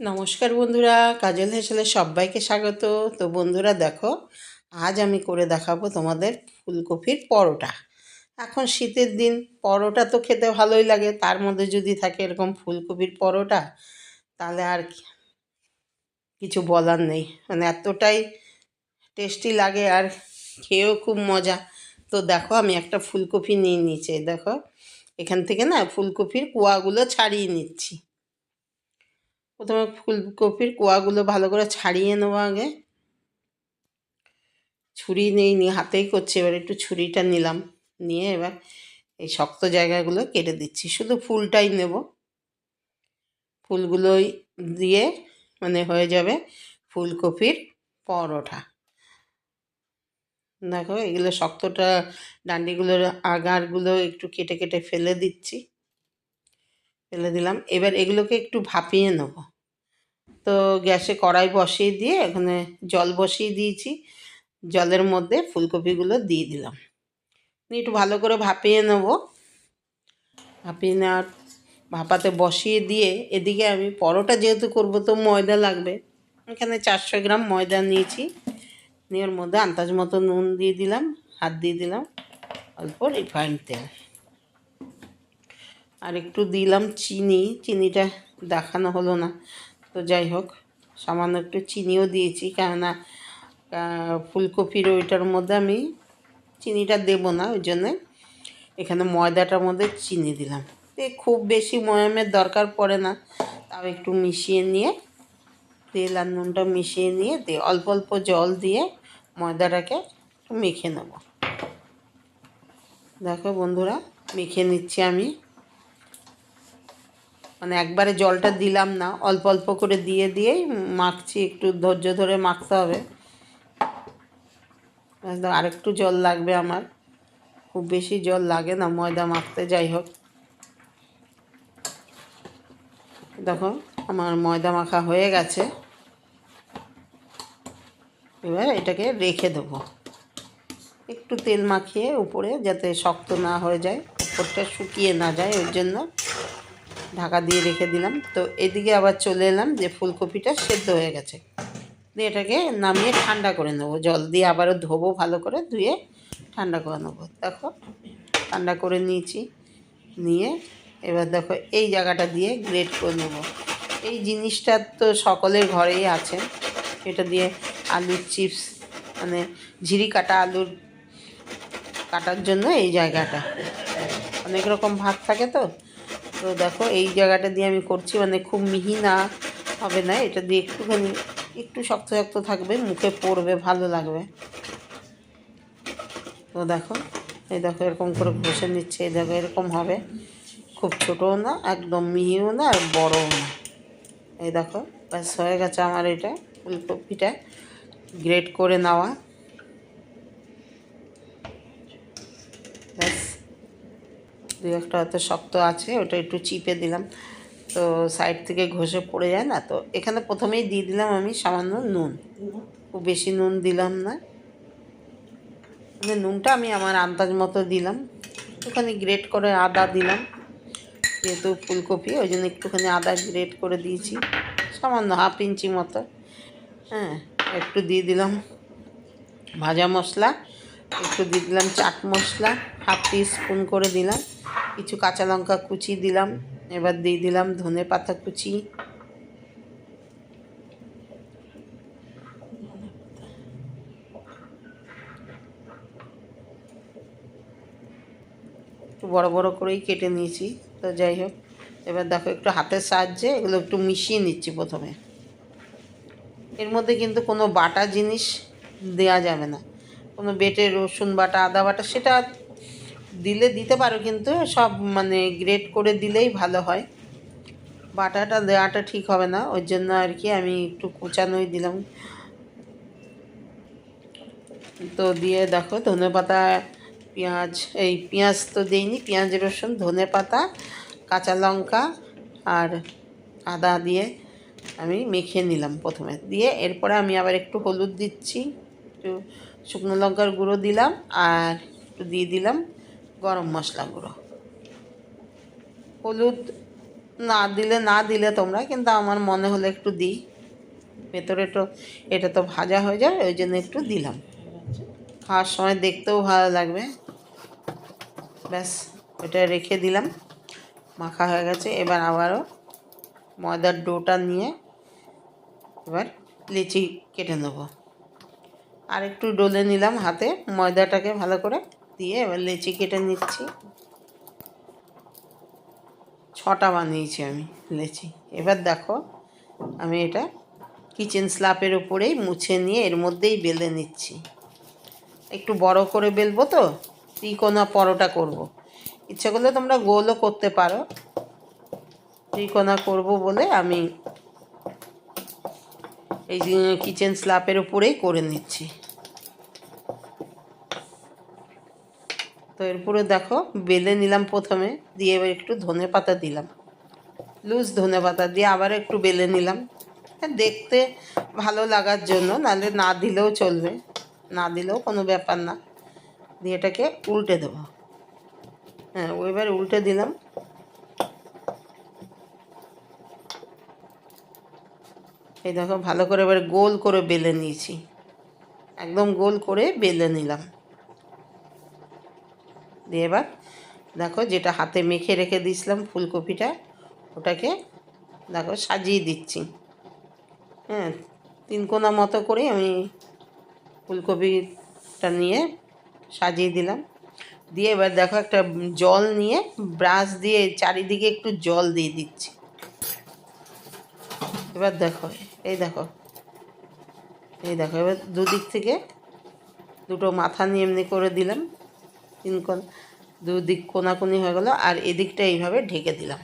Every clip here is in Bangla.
নমস্কার বন্ধুরা, কাজল হেসেলে সবাইকে স্বাগত। তো বন্ধুরা দেখো, আজ আমি করে দেখাবো তোমাদের ফুলকপির পরোটা। এখন শীতের দিন, পরোটা তো খেতে ভালোই লাগে, তার মধ্যে যদি থাকে এরকম ফুলকপির পরোটা, তাহলে আর কিছু বলার নেই মানে এতটাই টেস্টি লাগে আর খেয়েও খুব মজা। তো দেখো, আমি একটা ফুলকপি নিয়ে নিয়েছি, দেখো। এখান থেকে না, ফুলকপির কুয়াগুলো ছাড়িয়ে নিচ্ছি। প্রথমে ফুলকপির কোয়াগুলো ভালো করে ছাড়িয়ে নেব আগে। ছুরি নেই নি হাতেই করছি। এবার একটু ছুরিটা নিলাম। নিয়ে এবার এই শক্ত জায়গাগুলো কেটে দিচ্ছি। শুধু ফুলটাই নেব। ফুলগুলোই দিয়ে মানে হয়ে যাবে ফুলকপির পরোটা। দেখো, এগুলো শক্তটা ডান্ডিগুলোর আগারগুলো একটু কেটে কেটে ফেলে দিচ্ছি। ফেলে দিলাম। এবার এগুলোকে একটু ভাপিয়ে নেব। তো গ্যাসে কড়াই বসিয়ে দিয়ে এখানে জল বসিয়ে দিয়েছি। জলের মধ্যে ফুলকপিগুলো দিয়ে দিলাম। একটু ভালো করে ভাপিয়ে নেব। ভাপিয়ে নেওয়ার, ভাপাতে বসিয়ে দিয়ে এদিকে আমি পরোটা যেহেতু করব তো ময়দা লাগবে। এখানে চারশো গ্রাম ময়দা নিয়েছি। নিয়ে ওর মধ্যে আন্দাজ মতো নুন দিয়ে দিলাম, হাত দিয়ে দিলাম, অল্প রিফাইন্ড তেল। আর একটু দিলাম চিনি। চিনিটা দেখানো হলো না। তো যাই হোক, সামান্য একটু চিনিও দিয়েছি, কেননা ফুলকপির ওইটার মধ্যে আমি চিনিটা দেব না, ওই জন্যে এখানে ময়দাটার মধ্যে চিনি দিলাম। খুব বেশি ময়ামের দরকার পড়ে না, তাও একটু মিশিয়ে নিয়ে, তেল আর নুনটা মিশিয়ে নিয়ে দিয়ে অল্প অল্প জল দিয়ে ময়দাটাকে মেখে নেব। দেখো বন্ধুরা, মেখে নিচ্ছি আমি। মানে একবারে জলটা দিলাম না, অল্প অল্প করে দিয়ে দিয়েই মাখছি, একটু ধৈর্য ধরে মাখতে হবে। আরেকটু জল লাগবে আমার। খুব বেশি জল লাগে না, ময়দা মাখতে, যাই হোক। দেখো, আমার ময়দা মাখা হয়ে গেছে। এবার এটাকে রেখে দেবো। একটু তেল মাখিয়ে উপরে যাতে শক্ত না হয়ে যায়, উপরটা শুকিয়ে না যায়, ওই জন্য ঢাকা দিয়ে রেখে দিলাম। তো এদিকে আবার চলে এলাম যে ফুলকপিটা সেদ্ধ হয়ে গেছে। দিয়ে এটাকে নামিয়ে ঠান্ডা করে নেব। জল দিয়ে আবারও ধোবো ভালো করে, ধুয়ে ঠান্ডা করে নেব। দেখো, ঠান্ডা করে নিয়েছি। নিয়ে এবার দেখো এই জায়গাটা দিয়ে গ্রেট করে নেব। এই জিনিসটা তো সকলের ঘরেই আছে। এটা দিয়ে আলুর চিপস মানে ঝিরি কাটা আলুর কাটার জন্য এই জায়গাটা। অনেক রকম ভাগ থাকে তো। তো দেখো, এই জায়গাটা দিয়ে আমি করছি মানে খুব মিহি না, হবে না, এটা দিয়ে একটুখানি, একটু শক্ত শক্ত থাকবে, মুখে পড়বে, ভালো লাগবে। তো দেখো, এই দেখো, এরকম করে ঘষে নিচ্ছে, এই দেখো, এরকম হবে। খুব ছোটও না, একদম মিহিও না, আর বড়ও না। এই দেখো, ব্যাস হয়ে গেছে আমার এটা, ফুলকপিটা গ্রেট করে নেওয়া ব্যাস দু একটা হয়তো শক্ত আছে, ওটা একটু চিপে দিলাম। তো সাইড থেকে ঘষে পড়ে যায় না? তো এখানে প্রথমেই দিয়ে দিলাম আমি সামান্য নুন। খুব বেশি নুন দিলাম না। নুনটা আমি আমার আন্দাজ মতো দিলাম। একটুখানি গ্রেট করে আদা দিলাম, যেহেতু ফুলকপি, ওই জন্য একটুখানি আদা গ্রেট করে দিয়েছি, সামান্য হাফ ইঞ্চি মতো। হ্যাঁ একটু দিয়ে দিলাম ভাজা মশলা, একটু দিয়ে দিলাম chaat masala, half teaspoon করে দিলাম। কিছু কাঁচা লঙ্কা কুচি দিলাম, এবার দিয়ে দিলাম ধনে পাতা কুচি। একটু বড় বড় করেই কেটে নিয়েছি, তো যাই হোক, এবার দেখো একটু হাতের সাহায্যে এগুলো একটু মিশিয়ে নিচ্ছি প্রথমে। এর মধ্যে কিন্তু কোনো বাটা জিনিস দেয়া যাবে না। কোনো বেটে রসুন বাটা, আদা বাটা, সেটা দিলে দিতে পারো, কিন্তু সব মানে গ্রেট করে দিলেই ভালো হয়। বাটাটা দেওয়াটা ঠিক হবে না, ওই জন্য আর কি আমি একটু কুচানোই দিলাম। তো দিয়ে দেখো, ধনে পাতা, পেঁয়াজ, এই পেঁয়াজ তো দিইনি, পেঁয়াজ, রসুন, ধনে পাতা, কাঁচা লঙ্কা আর আদা দিয়ে আমি মেখে নিলাম প্রথমে। দিয়ে এরপরে আমি আবার একটু হলুদ দিচ্ছি, একটু শুকনো লঙ্কার গুঁড়ো দিলাম আর একটু দিয়ে দিলাম। গরম মশলা গুঁড়ো। হলুদ না দিলে না দিলে তোমরা, কিন্তু আমার মনে হলে একটু দিই। ভেতরে তো এটা তো ভাজা হয়ে যায়, ওই জন্য একটু দিলাম। খাওয়ার সময় দেখতেও ভালো লাগবে। ব্যাস ওটা রেখে দিলাম। মাখা হয়ে গেছে। এবার আবারও ময়দার ডোটা নিয়ে এবার লিচি কেটে নেব। আর একটু ডলে নিলাম হাতে ময়দাটাকে ভালো করে। দিয়ে এবার লেচি কেটে নিচ্ছি। ছটা বানিয়েছি আমি লেচি। এবার দেখো, আমি এটা কিচেন স্ল্যাপের উপরেই মুছে নিয়ে এর মধ্যেই বেলে নিচ্ছি। একটু বড় করে বেলবো তো, ত্রিকোণা পরোটা করব। ইচ্ছা করলে তোমরা গোলও করতে পারো। ত্রিকোণা করব বলে আমি এই কিচেন স্ল্যাপের উপরেই করে নিচ্ছি। তো এরপরে দেখো বেলে নিলাম প্রথমে দিয়ে এবার একটু ধনে পাতা দিলাম। লুজ ধনে পাতা দিয়ে আবার একটু বেলে নিলাম। হ্যাঁ, দেখতে ভালো লাগার জন্য নাহলে না দিলেও চলবে না দিলেও কোনো ব্যাপার না। দিয়ে এটাকে উল্টে দেবো। হ্যাঁ এবার উল্টে দিলাম। এই দেখো ভালো করে এবার গোল করে বেলে নিয়েছি। একদম গোল করে বেলে নিলাম। দিয়ে এবার দেখো যেটা হাতে মেখে রেখে দিয়েছিলাম ফুলকপিটা, ওটাকে দেখো সাজিয়ে দিচ্ছি। হ্যাঁ তিন কোনা মতো করে আমি ফুলকপিটা নিয়ে সাজিয়ে দিলাম। দিয়ে এবার দেখো একটা জল নিয়ে ব্রাশ দিয়ে চারিদিকে একটু জল দিয়ে দিচ্ছি। এবার দেখো, এই দেখো এই দেখো, এবার দুদিক থেকে দুটো মাথা নিয়ে এমনি করে দিলাম। তিন কোন দুদিক কোনাকুনি হয়ে গেলো, আর এদিকটা এইভাবে ঢেকে দিলাম।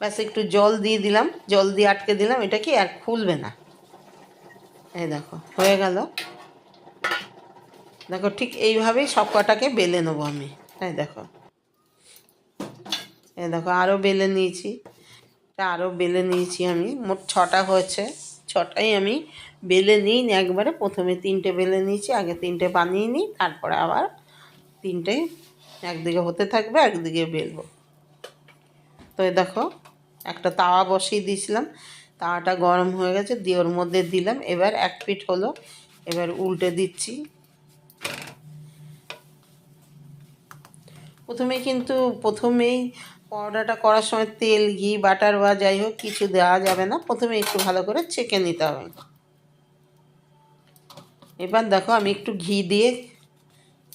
ব্যাস, একটু জল দিয়ে দিলাম, জল দিয়ে আটকে দিলাম, এটা কি আর খুলবে না। এই দেখো, হয়ে গেল। দেখো, ঠিক এইভাবেই সব কটাকে বেলে নেব আমি। হ্যাঁ দেখো। এই দেখো আরও বেলে নিয়েছি। আরও বেলে নিয়েছি আমি। মোট ছটা হয়েছে। ছটাই আমি বেলে নিই একবারে প্রথমে তিনটে বেলে নিয়েছি, আগে তিনটে বানিয়ে নিই, তারপরে আবার তিনটে, একদিকে হতে থাকবে, একদিকে বেলবো তো দেখো, একটা তাওয়া বসিয়ে দিয়েছিলাম, তাওয়াটা গরম হয়ে গেছে, দিয়ে ওর মধ্যে দিলাম। এবার এক পিঠ হলো, এবার উল্টে দিচ্ছি। প্রথমে কিন্তু, প্রথমেই পরোটাটা করার সময় তেল, ঘি, বাটার বা যাই হোক, কিছু দেওয়া যাবে না। প্রথমে একটু ভালো করে ছেঁকে নিতে হবে। এবার দেখো, আমি একটু ঘি দিয়ে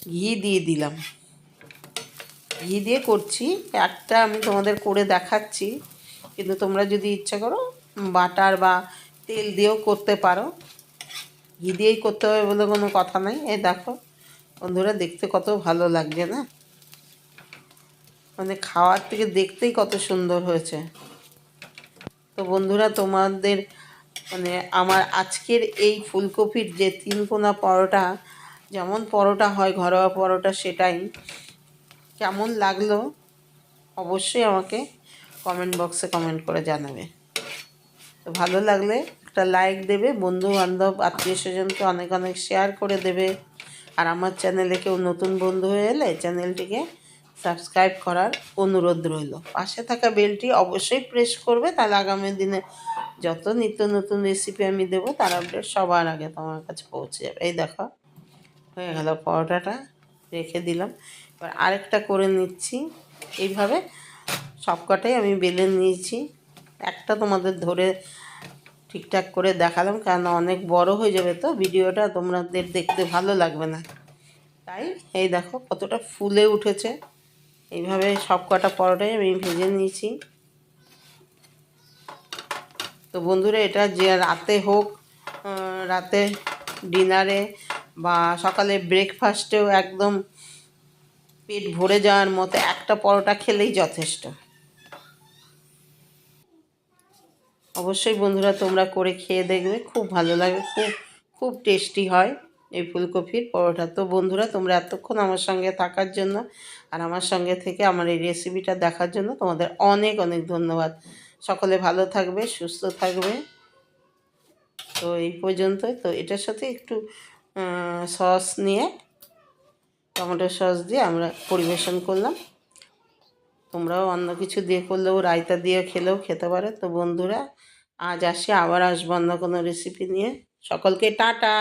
ঘি দিয়ে দিলাম। ঘি দিয়ে করছি। একটা আমি তোমাদের করে দেখাচ্ছি। কিন্তু তোমরা যদি ইচ্ছা করো, বাটার বা তেল দিয়েও করতে পারো। ঘি দিয়েই করতে হবে বলে কোনো কথা নাই। এই দেখো, বন্ধুরা দেখতে কত ভালো লাগছে না? মানে খাওয়ার থেকে দেখতেই কত সুন্দর হয়েছে। তো বন্ধুরা, তোমাদের মানে আমার আজকের এই ফুলকপির যে তিন কোনা পরোটা যেমন পরোটা হয়, ঘরোয়া পরোটা সেটাই। কেমন লাগল অবশ্যই আমাকে কমেন্ট বক্সে কমেন্ট করে জানাবে। তো ভালো লাগলে একটা লাইক দেবে বন্ধু বান্ধব আত্মীয় স্বজনকে অনেক অনেক শেয়ার করে দেবে। আর আমার চ্যানেলে কেউ নতুন বন্ধু হয়ে এলে চ্যানেলটিকে সাবস্ক্রাইব করার অনুরোধ রইল। পাশে থাকা বেলটি অবশ্যই প্রেস করবে, তাহলে আগামী দিনে যত নিত্য নতুন রেসিপি আমি দেবো, তার আপডেট সবার আগে তোমার কাছে পৌঁছে যাবে। এই দেখো। হয়ে গেল পরোটাটা, রেখে দিলাম। এবার আরেকটা করে নিচ্ছি। এইভাবে সবকটাই আমি বেলে নিয়েছি। একটা তোমাদের ধরে ঠিকঠাক করে দেখালাম, কারণ অনেক বড় হয়ে যাবে তো ভিডিওটা, তোমাদের দেখতে ভালো লাগবে না। তাই এই দেখো কতটা ফুলে উঠেছে। এইভাবে সব কটা পরোটাই আমি ভেজে নিয়েছি। তো বন্ধুরা, এটা যে রাতে হোক রাতে ডিনারে বা সকালে ব্রেকফাস্টেও একদম পেট ভরে যাওয়ার মতো একটা পরোটা খেলেই যথেষ্ট। অবশ্যই বন্ধুরা তোমরা করে খেয়ে দেখবে, খুব ভালো লাগে, খুব খুব টেস্টি হয় এই ফুলকপির পরোটা। তো বন্ধুরা, তোমরা এতক্ষণ আমার সঙ্গে থাকার জন্য আর আমার সঙ্গে থেকে আমার এই রেসিপিটা দেখার জন্য তোমাদের অনেক অনেক ধন্যবাদ। সকলে ভালো থাকবে, সুস্থ থাকবে। তো এই পর্যন্ত তো এটার সাথে একটু সস নিয়ে টমেটো সস দিয়ে আমরা পরিবেশন করলাম। তোমরাও অন্য কিছু দিয়ে করলেও রায়তা দিয়ে খেলেও খেতে পারো। তো বন্ধুরা, আজ আসি, আবার আসব অন্য কোনো রেসিপি নিয়ে। সকলকে টাটা!